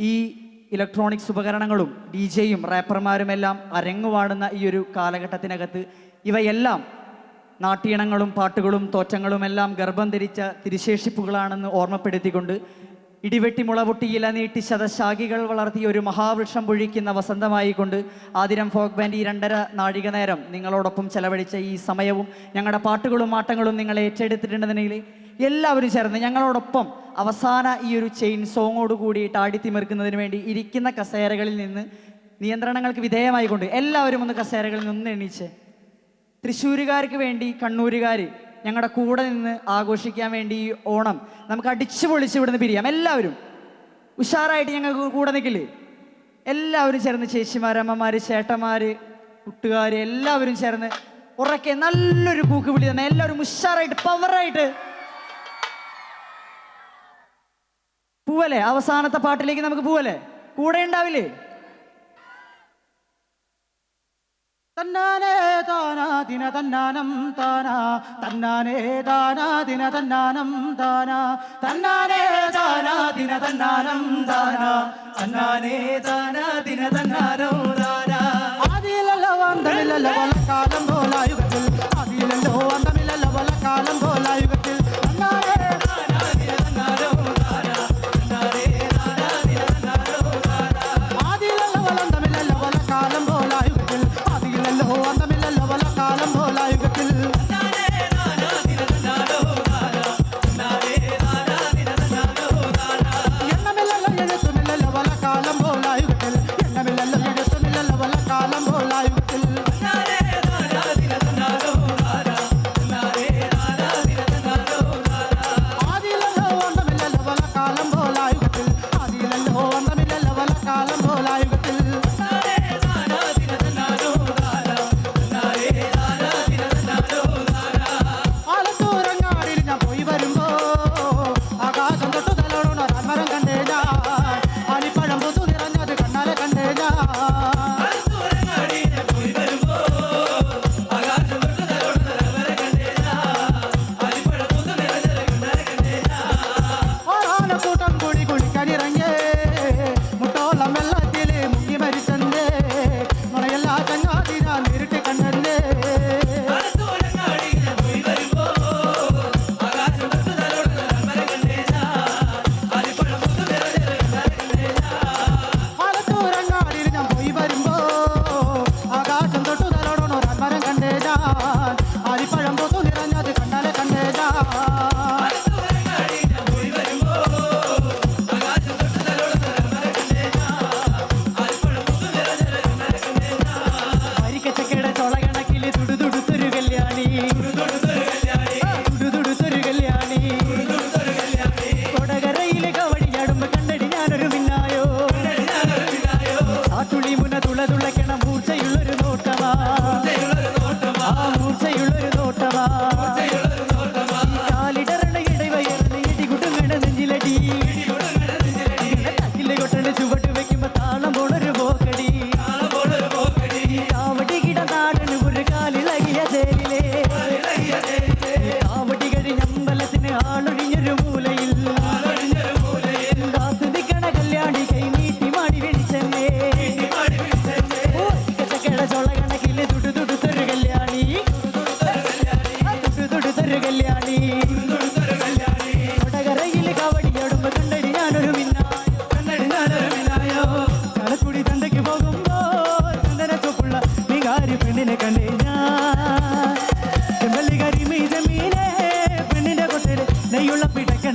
ഈ ഇലക്ട്രോണിക്സ് ഉപകരണങ്ങളും ഡി ജെയും റാപ്പർമാരുമെല്ലാം അരങ്ങുവാടുന്ന ഈ ഒരു കാലഘട്ടത്തിനകത്ത് ഇവയെല്ലാം നാട്യണങ്ങളും പാട്ടുകളും തോറ്റങ്ങളും എല്ലാം ഗർഭം ധരിച്ച തിരിശേഷിപ്പുകളാണെന്ന് ഓർമ്മപ്പെടുത്തിക്കൊണ്ട് ഇടിവെട്ടി മുളപൊട്ടി ഇല നീട്ടി ശതശാഖികൾ വളർത്തിയ ഒരു മഹാവൃക്ഷം പൊഴിക്കുന്ന വസന്തമായിക്കൊണ്ട് ആതിരം ഫോക്ക് ബാൻഡ് ഈ രണ്ടര നാഴിക നേരം നിങ്ങളോടൊപ്പം ചെലവഴിച്ച ഈ സമയവും ഞങ്ങളുടെ പാട്ടുകളും ആട്ടങ്ങളും നിങ്ങളെ ഏറ്റെടുത്തിട്ടുണ്ടെന്നുണ്ടെങ്കിൽ എല്ലാവരും ചേർന്ന് ഞങ്ങളോടൊപ്പം അവസാന ഈ ഒരു ചെയിൻ സോങ്ങോട് കൂടിയിട്ട് ആടിത്തിമിർക്കുന്നതിന് വേണ്ടി ഇരിക്കുന്ന കസേരകളിൽ നിന്ന് നിയന്ത്രണങ്ങൾക്ക് വിധേയമായിക്കൊണ്ട് എല്ലാവരും ഒന്ന് കസേരകളിൽ നിന്ന് എണീച്ച്. തൃശ്ശൂരുകാർക്ക് വേണ്ടി കണ്ണൂരുകാർ ഞങ്ങളുടെ കൂടെ നിന്ന് ആഘോഷിക്കാൻ വേണ്ടി ഈ ഓണം നമുക്ക് അടിച്ചു പൊളിച്ച് ഇവിടുന്ന് പിരിയാം. എല്ലാവരും. ഉഷാറായിട്ട് ഞങ്ങൾക്ക് കൂടെ നിൽക്കില്ലേ എല്ലാവരും ചേർന്ന് ചേച്ചിമാർ അമ്മമാർ ചേട്ടന്മാർ കുട്ടുകാർ എല്ലാവരും ചേർന്ന് ഉറക്കെ നല്ലൊരു കൂക്ക് പിടി തന്നെ എല്ലാവരും ഉഷാറായിട്ട് പവറായിട്ട് പൂവല്ലേ? അവസാനത്തെ പാട്ടിലേക്ക് നമുക്ക് പൂവല്ലേ? കൂടെ ഉണ്ടാവില്ലേ? തന്നാനേ താനാ ദിന തന്നാനം താനാ. തന്നാനേ താനാ ദിന തന്നാനം താനാ. തന്നാനേ താനാ ദിന തന്നാനം താനാ. തന്നാനേ താനാ ദിന തന്നാനം താനാ. ആദിയിലല്ലോ അന്തമില്ലല്ലോ കാലം പോലായുഗത്തിൽ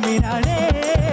caminaré.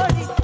Oh,